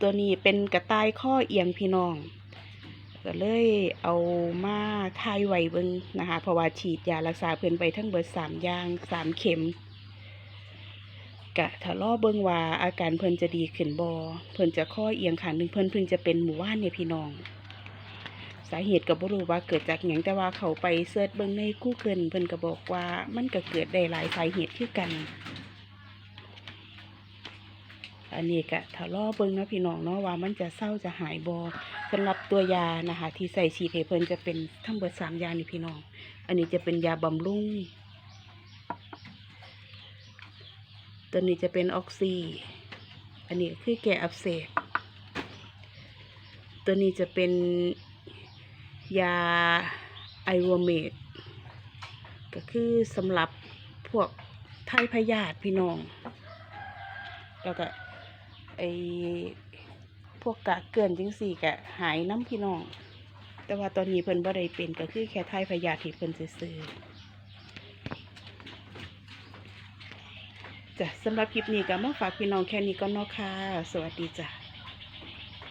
ตัวนี้เป็นกระต่ายข้อเอียงพี่น้อง ก็เลยเอามาทายไว้เบิ่งนะคะเพราะว่าฉีดยารักษาเพิ่นไปทั้งเบิดสามอย่างสามเข็มกะถ้ารอเบิ่งว่าอาการเพิ่นจะดีขึ้นบ่เพิ่นจะข้อเอียงขางหนึงเพิ่นเพิ่งจะเป็นหมู่ว่านเนี่ยพี่น้อง สาเหตุก็บ่รู้ว่าเกิดจากหยังแต่ว่าเขาไปเสิร์ชเบิ่งใน Google เพิ่นก็บอกว่ามันก็เกิดได้หลายสาเหตุคือกัน อันนี้ก็ถ้ารอเบิ่งนะพี่น้องเนาะว่ามันจะเศร้าจะหายบ่สำหรับตัวยานะคะที่ใส่ฉีดให้เพิ่นจะเป็นทั้งเบิดสามยานี่พี่น้อง อันนี้จะเป็นยาบำรุงตัวนี้จะเป็นออกซิอันนี้คือแก้อักเสบตัวนี้จะเป็นยาไอโรเมดก็คือสำหรับพวกไทยพยาธิพี่น้อง แล้วก็ ไอพวกกะเกินจังสี่กะหายน้ำพี่น้อง แต่ว่าตอนนี้เพิ่นบ่ได้เป็นก็คือแค่ไทยพยาธิเพิ่นซื้อจ้ะสำหรับคลิปนี้ก็มาฝากพี่น้องแค่นี้ก็นอกค่ะ สวัสดีจ้ะ